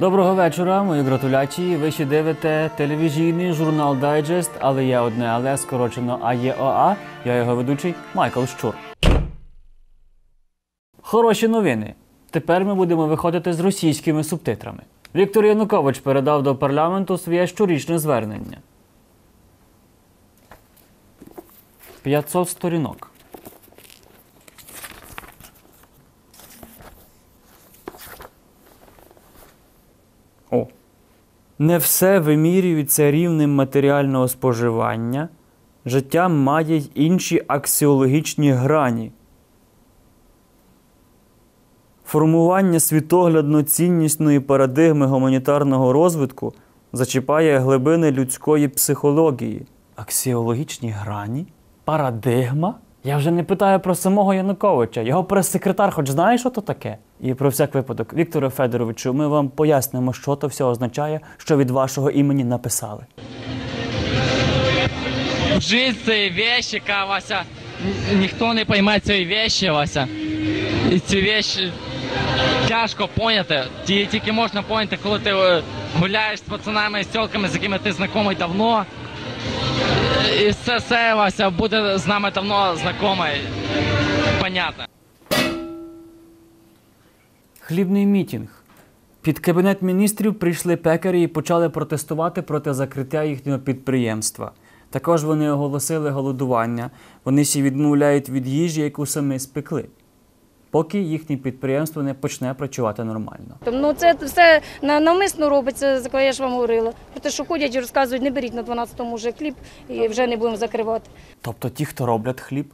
Доброго вечора, мої гратуляції. Ви ще дивите телевізійний журнал Дайджест, але є одне але скорочено АЄОА. Я його ведучий Майкл Щур. Хороші новини. Тепер ми будемо виходити з російськими субтитрами. Віктор Янукович передав до парламенту своє щорічне звернення. 500 сторінок. Не все вимірюється рівнем матеріального споживання. Життя має й інші аксіологічні грані. Формування світоглядно-ціннісної парадигми гуманітарного розвитку зачіпає глибини людської психології. Аксіологічні грані? Парадигма? Я вже не питаю про самого Януковича. Його прес-секретар, хоч знає, що то таке? І про всяк випадок, Вікторе Федоровичу, ми вам пояснимо, що то все означає, що від вашого імені написали. Жизнь це вещи, Вася. Ніхто не пойме цієї вещи, Вася. І ці вещи тяжко поняти. Ті тільки можна поняти, коли ти е, гуляєш з пацанами, з тілками, з якими ти знайомий давно. І все, сеялося, буде з нами давно знайомий. Понятно. Хлібний мітінг. Під кабінет міністрів прийшли пекарі і почали протестувати проти закриття їхнього підприємства. Також вони оголосили голодування. Вони ще відмовляють від їжі, яку самі спекли, поки їхнє підприємство не почне працювати нормально. Ну це все на- навмисно робиться, за я ж вам говорила. Про те, що ходять і розказують, не беріть на 12-му вже хліб і вже не будемо закривати. Тобто ті, хто роблять хліб,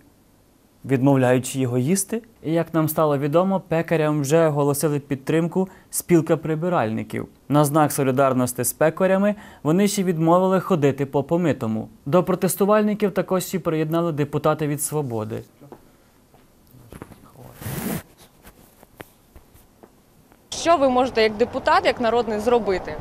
відмовляючи його їсти. І як нам стало відомо, пекарям вже оголосили підтримку спілка прибиральників. На знак солідарності з пекарями вони ще відмовили ходити по помитому. До протестувальників також ще приєднали депутати від свободи. Що ви можете як депутат, як народний зробити?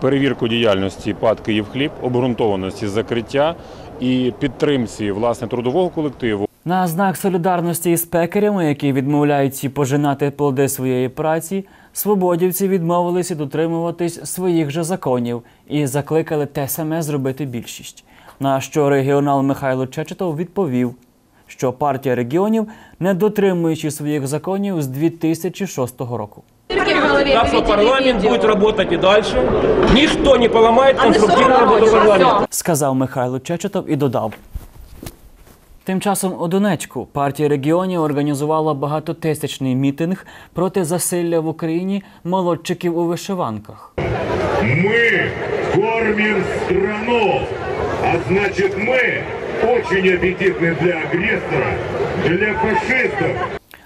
перевірку діяльності ПАД «Київхліб», обґрунтованості закриття і підтримці власне трудового колективу. На знак солідарності із пекарями, які відмовляються пожинати плоди своєї праці, свободівці відмовилися дотримуватись своїх же законів і закликали те саме зробити більшість. На що регіонал Михайло Чечетов відповів, що партія регіонів не дотримуючи своїх законів з 2006 року Так что парламент будет работать и дальше. Ничто не поломает конструктивную работу парламента. сказав Михайло Чечетов і додав. Тим часом у Донецьку партія регіонів організувала багатотисячний мітинг проти засилля в Україні молодчиків у вишиванках. Мы кормим страну, а значит мы очень аппетитны для агрессора, для фашистов.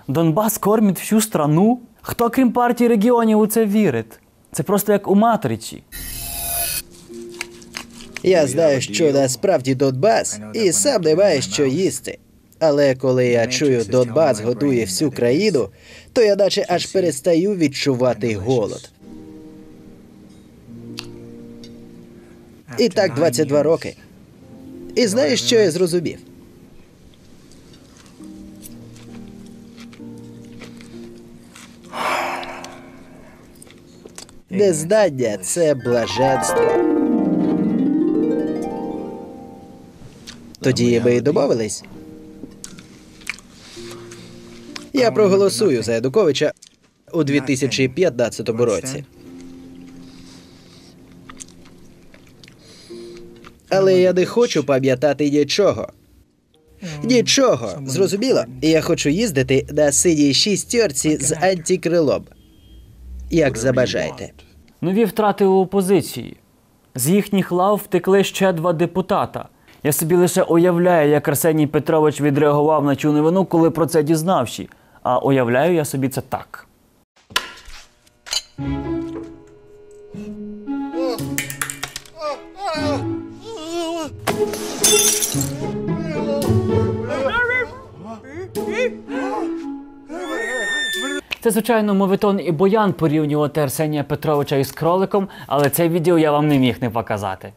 Донбас кормить всю страну. Хто крім партії регіонів у це вірить? Це просто як у матричі. Я знаю, що насправді Донбас, і сам не має що їсти. Але коли я чую Донбас годує всю країну, то я наче аж перестаю відчувати голод. І так 22 роки. І знаєш, що я зрозумів? Незнання це блаженство. Тоді ми домовились. Я проголосую за Януковича у 2015 році. Але я не хочу пам'ятати нічого. Нічого, зрозуміло. Я хочу їздити на синій шістерці з антикрилом. Як забажаєте. Нові втрати у опозиції. З їхніх лав втекли ще два депутата. Я собі лише уявляю, як Арсеній Петрович відреагував на цю новину, коли про це дізнавши. А уявляю я собі це так. Це, звичайно, мовитон і боян порівнювати Арсенія Петровича із кроликом, але це відео я вам не міг не показати.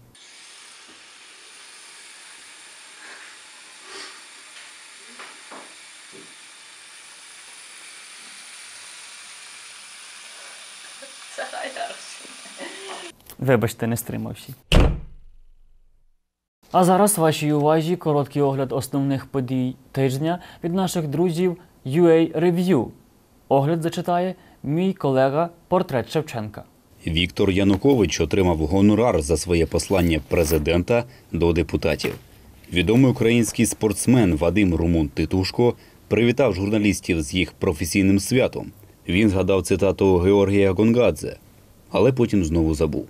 Вибачте, не стримався. А зараз вашій увазі короткий огляд основних подій тижня від наших друзів UA Review. Огляд зачитає мій колега Портрет Шевченка. Віктор Янукович отримав гонорар за своє послання президента до депутатів. Відомий український спортсмен Вадим Румун Титушко привітав журналістів з їх професійним святом. Він згадав цитату Георгія Гонгадзе, але потім знову забув.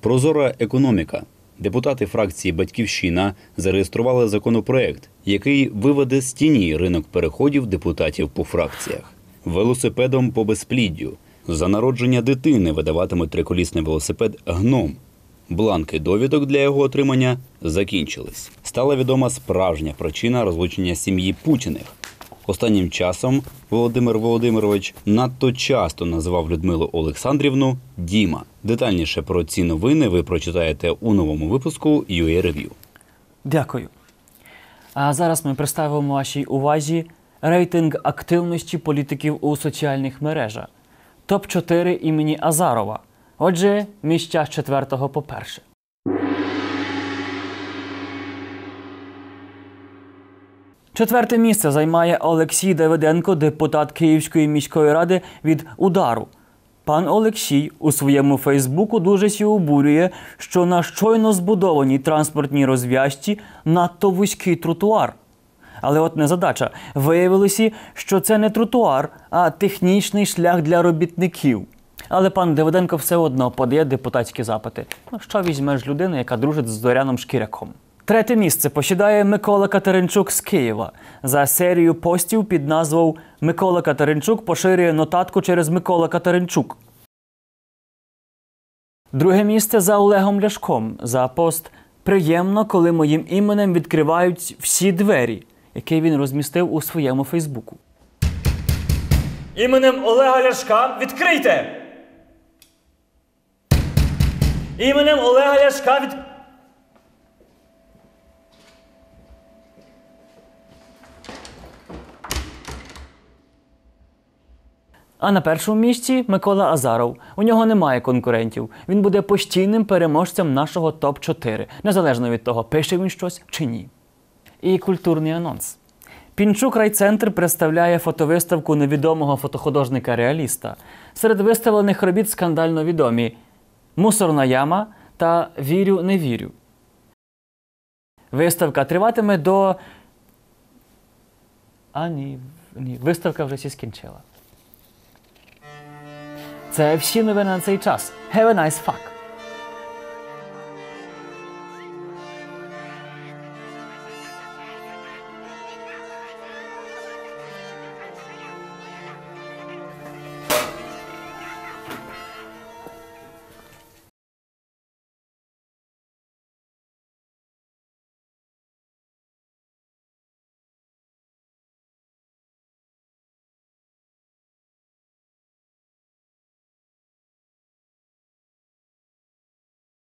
Прозора економіка. Депутати фракції Батьківщина зареєстрували законопроект, який виведе з тіні ринок переходів депутатів по фракціях. Велосипедом по безпліддю. За народження дитини видаватимуть триколісний велосипед гном. Бланки довідок для його отримання закінчились. Стала відома справжня причина розлучення сім'ї Путіних. Останнім часом Володимир Володимирович надто часто називав Людмилу Олександрівну Діма. Детальніше про ці новини ви прочитаєте у новому випуску UA Review. Дякую. А зараз ми представимо вашій увазі рейтинг активності політиків у соціальних мережах. Топ-4 імені Азарова. Отже, місця з 4 по перше. Четверте місце займає Олексій Давиденко, депутат Київської міської ради від удару. Пан Олексій у своєму Фейсбуку дуже сі обурює, що на щойно збудованій транспортній розв'язці надто вузький тротуар. Але от незадача. Виявилося, що це не тротуар, а технічний шлях для робітників. Але пан Давиденко все одно подає депутатські запити. Ну що візьмеш людини, яка дружить з Зоряном Шкіряком? Третє місце посідає Микола Катеринчук з Києва за серію постів під назвою Микола Катеринчук поширює нотатку через Микола Катеринчук. Друге місце за Олегом Ляшком за пост Приємно, коли моїм іменем відкривають всі двері, який він розмістив у своєму Фейсбуку. Іменем Олега Ляшка відкрийте! Іменем Олега Ляшка від. А на першому місці Микола Азаров. У нього немає конкурентів. Він буде постійним переможцем нашого топ-4, незалежно від того, пише він щось чи ні. І культурний анонс. Пінчук райцентр представляє фотовиставку невідомого фотохудожника-реаліста. Серед виставлених робіт скандально відомі Мусорна яма та Вірю, не вірю. Виставка триватиме до. А ні, ні, виставка вже всі скінчила. Це всі новини на цей час. Have a nice fuck!